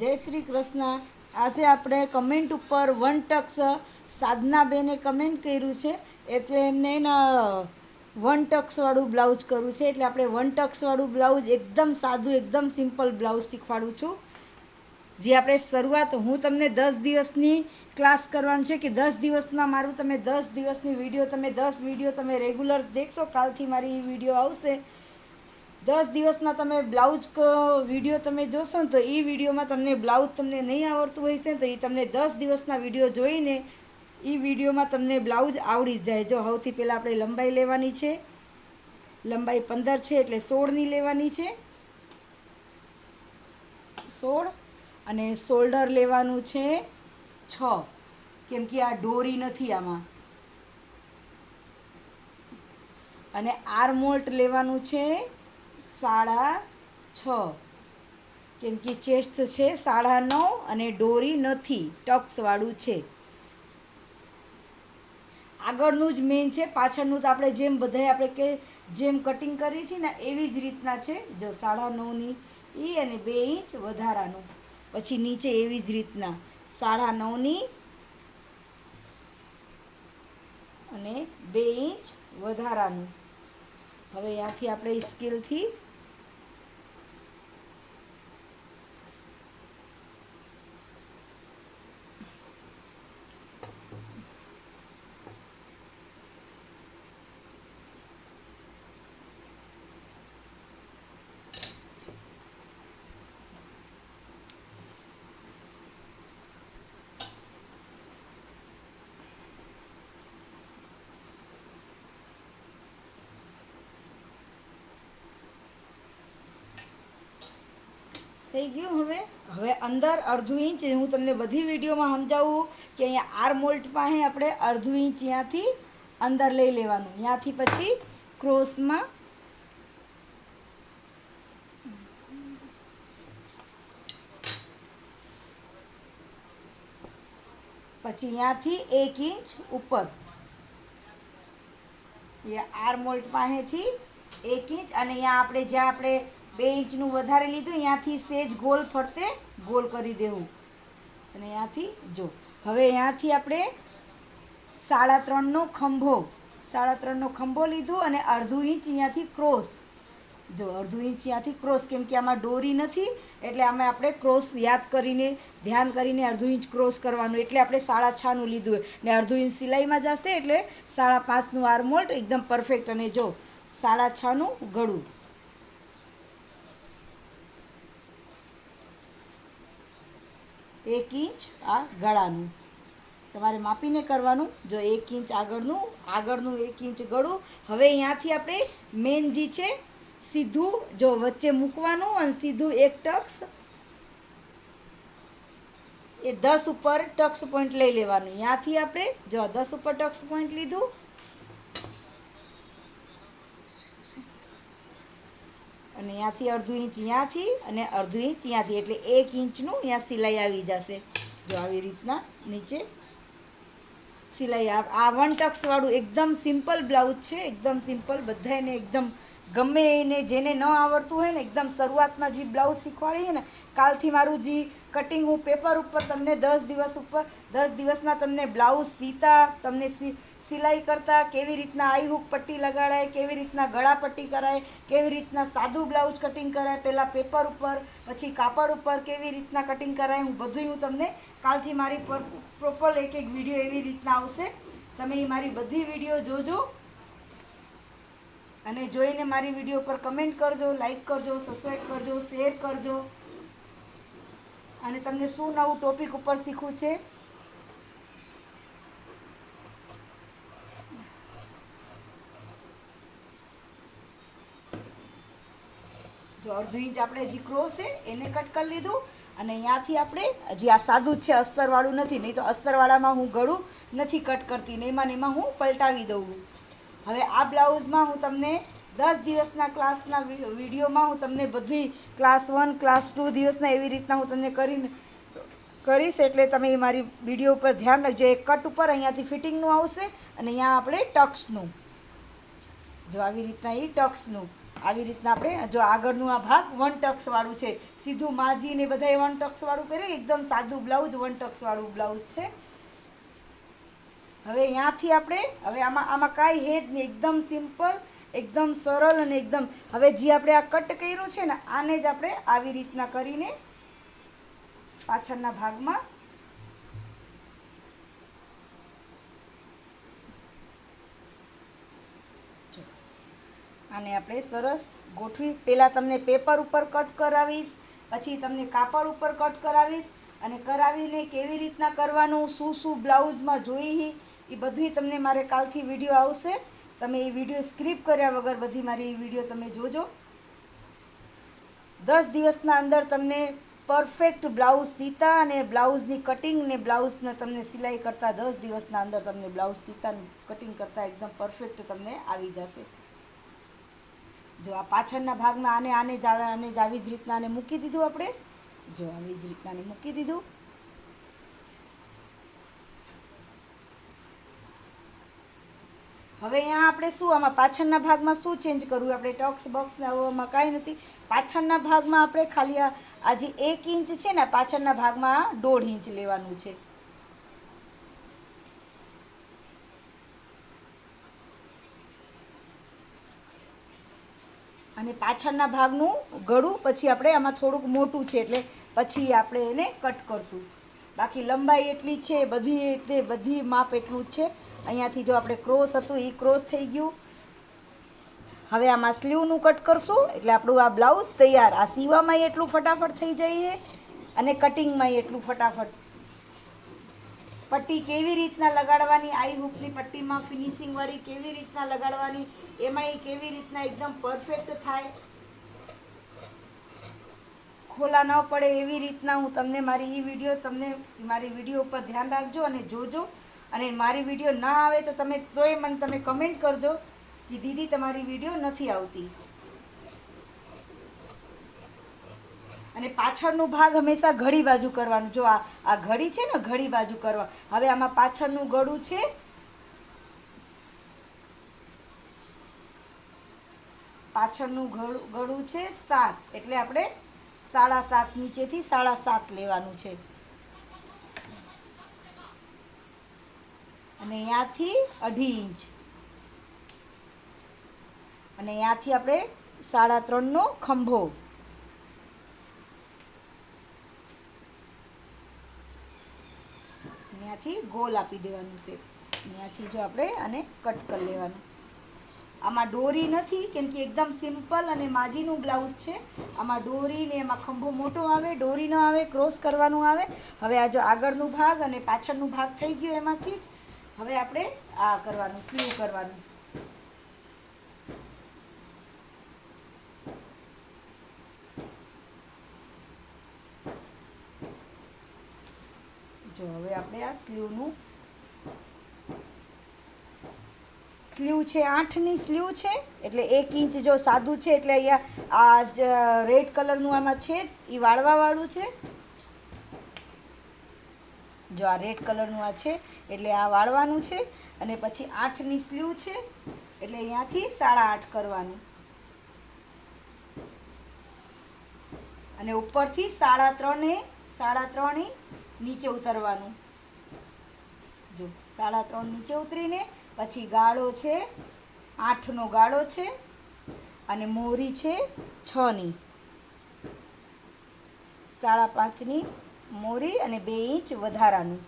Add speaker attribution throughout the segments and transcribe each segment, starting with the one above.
Speaker 1: જય શ્રી કૃષ્ણ. આજે આપણે કમેન્ટ ઉપર વન ટક્સ સાધનાબેને કમેન્ટ કર્યું છે. એટલે એમને એના વન ટક્સવાળું બ્લાઉઝ કરવું છે. એટલે આપણે વન ટક્સવાળું બ્લાઉઝ એકદમ સાદું, એકદમ સિમ્પલ બ્લાઉઝ શીખવાડું છું. જે આપણે શરૂઆત હું તમને દસ દિવસની ક્લાસ કરવાનું છે કે દસ દિવસમાં મારું તમે દસ દિવસની વીડિયો, તમે દસ વીડિયો તમે રેગ્યુલર દેખશો. કાલથી મારી વીડિયો આવશે. દસ દિવસના તમે બ્લાઉઝ વીડિયો તમે જોશો ને તો એ વિડીયોમાં તમને બ્લાઉઝ તમને નહીં આવડતું હોય છે તો એ તમને દસ દિવસના વીડિયો જોઈને એ વિડીયોમાં તમને બ્લાઉઝ આવડી જ જાય. જો સૌથી પહેલાં આપણે લંબાઈ લેવાની છે. લંબાઈ પંદર છે એટલે સોળની લેવાની છે. સોળ અને શોલ્ડર લેવાનું છે છ. કેમ કે આ ડોરી નથી આમાં. અને આર્મોલ્ટ લેવાનું છે સાડા છ. કેમ કે ચેસ્ટ છે સાડા નવ અને ડોરી નથી ટક્સવાળું છે. આગળનું જ મેઇન છે, પાછળનું તો આપણે જેમ બધાય આપણે કે જેમ કટિંગ કરીએ છીએ ને એવી જ રીતના છે. જો સાડા નવની એ અને બે ઇંચ વધારાનું. પછી નીચે એવી જ રીતના. સાડા નવની અને બે ઇંચ વધારાનું. હવે ત્યાંથી આપણે સ્કેલથી થઈ ગયું. હવે હવે અંદર અડધું ઇંચ હું તમને બધી વિડીયોમાં સમજાવું કે અહીંયા આર મોલ્ટ પાસે આપણે અડધું ઇંચ ત્યાંથી અંદર લઈ લેવાનું. ત્યાંથી પછી ક્રોસમાં પછી ત્યાંથી એક ઇંચ ઉપર. એ આર મોલ્ટ પાસેથી એક ઇંચ અને અહીંયા આપણે જ્યાં આપણે બે ઇંચનું વધારે લીધું ત્યાંથી સેજ ગોલ ફરતે ગોલ કરી દેવું. અને ત્યાંથી જો, હવે ત્યાંથી આપણે સાડા ત્રણનો ખંભો, સાડા ત્રણનો ખંભો લીધું અને અડધું ઇંચ અહીંયાથી ક્રોસ. જો, અડધું ઇંચ ત્યાંથી ક્રોસ, કેમ કે આમાં ડોરી નથી, એટલે આમાં આપણે ક્રોસ યાદ કરીને, ધ્યાન કરીને અડધું ઇંચ ક્રોસ કરવાનું. એટલે આપણે સાડા છનું લીધું ને અડધું ઇંચ સિલાઈમાં જશે એટલે સાડા પાંચનું આર્મોલ્ટ એકદમ પરફેક્ટ. અને જો, સાડા છનું ગળું. એક ઇંચ આ ગળાનું. તમારે માપીને કરવાનું. જો એક ઇંચ આગળનું આગળનું એક ઇંચ ગળું. હવે અહીંયાથી આપણે મેન જે છે, સીધું જો વચ્ચે મૂકવાનું અને સીધું એક ટક્સ, એ દસ ઉપર ટક્સ પોઈન્ટ લઈ લેવાનું. ત્યાંથી આપણે જો દસ ઉપર ટક્સ પોઈન્ટ લીધું અને ત્યાંથી અડધું ઇંચ અહીંયાથી અને અડધું ઇંચ અહીંયાથી એટલે એક ઇંચનું અહીંયા સિલાઈ આવી જશે. જો આવી રીતના નીચે સિલાઈ આ વન ટક્સવાળું એકદમ સિમ્પલ બ્લાઉઝ છે. એકદમ સિમ્પલ બધાને એકદમ ગમે એને જેને ન આવડતું હોય ને, એકદમ શરૂઆતમાં જે બ્લાઉઝ શીખવાડીએ ને, કાલથી મારું જે કટિંગ હું પેપર ઉપર તમને દસ દિવસ ઉપર, દસ દિવસમાં તમને બ્લાઉઝ સીતા, તમને સી, સિલાઈ કરતા, કેવી રીતના આઈ હુક પટ્ટી લગાડાય, કેવી રીતના ગળા પટ્ટી કરાય, કેવી રીતના સાદું બ્લાઉઝ કટિંગ કરાય, પહેલાં પેપર ઉપર, પછી કાપડ ઉપર કેવી રીતના કટિંગ કરાય, હું બધું હું તમને કાલથી મારી પર પ્રોપર એક એક વીડિયો એવી રીતના આવશે. તમે એ મારી બધી વીડિયો જોજો. અને જોઈને મારી વીડિયો પર કમેન્ટ કરજો લાઈક કરજો સબસ્ક્રાઈબ કરજો શેર કરજો. અને તમને શું નવું ટોપિક ઉપર શીખવું છે? જો અડધું ઇંચ આપણે જે ક્રોસ છે, એને કટ કરી લીધું. અને અહીંયાથી આપણે હજી આ સાદું છે, અસ્તરવાળું નથી. નહીં તો અસ્તરવાળામાં હું ગળું નથી કટ કરતી. ને એમાં એમાં હું પલટાવી દઉં. હવે આ બ્લાઉઝમાં હું તમને દસ દિવસના ક્લાસના વિડીયોમાં હું તમને બધી ક્લાસ વન, ક્લાસ ટુ દિવસના એવી રીતના હું તમને કરીને, કરીશ એટલે તમે મારી વીડિયો ઉપર ધ્યાન રાખજો. એક કટ ઉપર અહીંયાથી ફિટિંગનું આવશે અને અહીંયા આપણે ટક્સનું. જો આવી રીતના એ ટક્સનું. આવી રીતના આપણે, જો આગળનું આ ભાગ વન ટક્સવાળું છે. સીધું માજી ને બધાય વન ટક્સવાળું પહેરે, એકદમ સાદું બ્લાઉઝ, વન ટક્સવાળું બ્લાઉઝ છે. હવે અહીંયાથી આપણે, હવે આમાં આમાં કાંઈ હેત નહીં એકદમ સિમ્પલ, એકદમ સરળ અને એકદમ, હવે જે આપણે આ કટ કર્યું છે ને, આને જ આપણે આવી રીતના કરીને પાછળના ભાગમાં. આને આપણે સરસ ગોઠવી પહેલાં તમને પેપર ઉપર કટ કરાવીશ, પછી તમને કાપડ ઉપર કટ કરાવીશ અને કરાવીને કેવી રીતના કરવાનું, શું શું બ્લાઉઝમાં જોઈ એ બધુંય તમને મારે કાલથી વીડિયો આવશે. તમે એ વીડિયો સ્ક્રીપ કર્યા વગર બધી મારી એ વીડિયો તમે જોજો. દસ દિવસના અંદર તમને પરફેક્ટ બ્લાઉઝ સીતા અને બ્લાઉઝની કટિંગ ને બ્લાઉઝને તમને સિલાઈ કરતાં દસ દિવસના અંદર તમને બ્લાઉઝ સીતા કટિંગ કરતાં એકદમ પરફેક્ટ તમને આવી જશે. જો આ પાછળના ભાગમાં આને આને જ આને જ આવી જ રીતના આને મૂકી દીધું આપણે. જો આવી જ રીતના મૂકી દીધું. હવે અહીંયા આપણે શું, આમાં પાછળના ભાગમાં શું ચેન્જ કરવું? આપણે ટક્સ, બોક્સ ને કાંઈ નથી. પાછળના ભાગમાં આપણે ખાલી આ જે એક ઇંચ છે ને પાછળના ભાગમાં દોઢ ઇંચ લેવાનું છે. અને પાછળના ભાગનું ગળું પછી આપણે આમાં થોડુંક મોટું છે એટલે પછી આપણે એને કટ કરશું. બાકી લંબાઈ એટલી છે, બધી એટલે બધી માપ એટલું જ છે. અહીંયાથી જો આપણે ક્રોસ હતું એ ક્રોસ થઈ ગયું. હવે આમાં સ્લીવનું કટ કરશું, એટલે આપણું આ બ્લાઉઝ તૈયાર. આ સીવામાં એટલું ફટાફટ થઈ જાય છે અને કટિંગમાં એટલું ફટાફટ પટ્ટી કેવી રીતના લગાડવાની, આઈ હૂકની પટ્ટીમાં ફિનિશિંગવાળી કેવી રીતના લગાડવાની, એમાંય કેવી રીતના એકદમ પરફેક્ટ થાય. ખોલા ન પડે એવી રીતના હું તમને મારી એ વીડિયો તમને મારી વીડિયો ઉપર ધ્યાન રાખજો અને જોજો. અને મારી વીડિયો ના આવે તો તમે, તોય મને તમે કમેન્ટ કરજો કે દીદી, તમારી વીડિયો નથી આવતી. અને પાછળનું ભાગ હંમેશા ઘડી બાજુ કરવાનું. જો આ આ ઘડી છે ને, ઘડી બાજુ કરવા. હવે આમાં પાછળનું ગળું છે. પાછળનું ગળું ગળું છે સાત. એટલે આપણે સાડા સાત નીચેથી સાડા સાત લેવાનું છે. અને અહીંયાથી અઢી ઇંચ. અને અહીંયાથી આપણે સાડા ત્રણનો ખંભો. અહીંયાથી ગોલ આપી દેવાનું છે અહીંયાથી જો આપણે આને કટ કરી લેવાનું. આમાં ડોરી નથી, કેમ કે એકદમ સિમ્પલ અને માજીનું બ્લાઉઝ છે. આમાં ડોરી ને એમાં ખંભો મોટો આવે ડોરી ન આવે ક્રોસ કરવાનું આવે. હવે આ જો આગળનું ભાગ અને પાછળનું ભાગ થઈ ગયો એમાંથી જ. હવે આપણે આ કરવાનું સ્લીવ કરવાનું. જો હવે આપણે આ સ્લીવનું સ્લીવ છે, આઠની સ્લીવ છે, એટલે એક ઇંચ જો સાદું છે, એટલે અહીંયા આ જ રેડ કલરનું આમાં છે જ એ વાળવાવાળું છે. જો આ રેડ કલરનું આ છે, એટલે આ વાળવાનું છે, અને પછી આઠની સ્લીવ છે, એટલે અહીંયાથી સાડા આઠ કરવાનું. અને ઉપરથી સાડા ત્રણે સાડા ત્રણે નીચે ઉતરવાનું. જો, સાડા ત્રણ નીચે ઉતરીને પછી ગાળો છે, આઠનો ગાળો છે અને મોરી છે છની. સાડા પાંચની મોરી અને બે ઇંચ વધારાનું.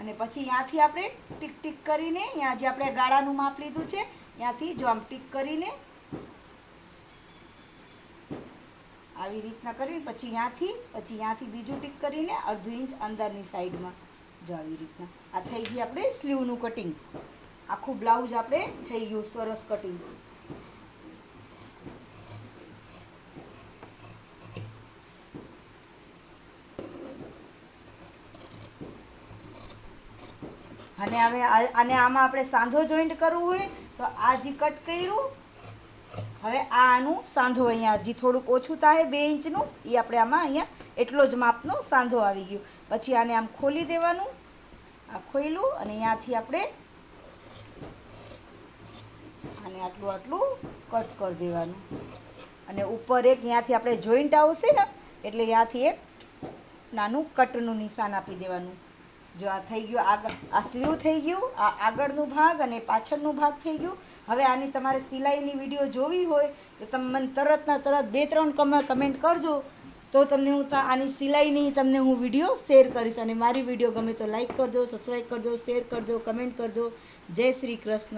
Speaker 1: અને પછી ત્યાંથી આપણે ટીક ટીક કરીને ત્યાં જે આપણે ગાળાનું માપ લીધું છે ત્યાંથી જો આમ ટીક કરીને આવી રીતના કરીને પછી ત્યાંથી પછી ત્યાંથી બીજું ટીક કરીને અડધું ઇંચ અંદરની સાઈડમાં જો આવી રીતના. આ થઈ ગઈ આપણે સ્લીવનું કટિંગ. આખું બ્લાઉઝ આપણે થઈ ગયું સરસ કટિંગ. અને હવે આને આમાં આપણે સાંધો જોઈન્ટ કરવું હોય તો આ જે કટ કર્યું હવે આનું સાંધો અહીંયા હજી થોડુંક ઓછું થાય, બે ઇંચનું. એ આપણે આમાં અહીંયા એટલો જ માપનો સાંધો આવી ગયો. પછી આને આમ ખોલી દેવાનું. આ ખોઈલું અને અહીંયાથી આપણે આને આટલું આટલું કટ કરી દેવાનું. અને ઉપર એક ત્યાંથી આપણે જોઈન્ટ આવશે ને, એટલે ત્યાંથી એક નાનું કટનું નિશાન આપી દેવાનું. જો આ થઈ ગયું, આગળ, આ સ્લીવ થઈ ગયું, આ આગળનું ભાગ અને પાછળનું ભાગ થઈ ગયું. હવે આની તમારે સિલાઈની વીડિયો જોવી હોય, તો તમે મને તરતના તરત બે ત્રણ કમ, કમેન્ટ કરજો. તો તમને હું આની સિલાઈની તમને હું વીડિયો શેર કરીશ. અને મારી વીડિયો ગમે તો લાઈક કરજો, સબસ્ક્રાઈબ કરજો, શેર કરજો, કમેન્ટ કરજો. જય શ્રી કૃષ્ણ.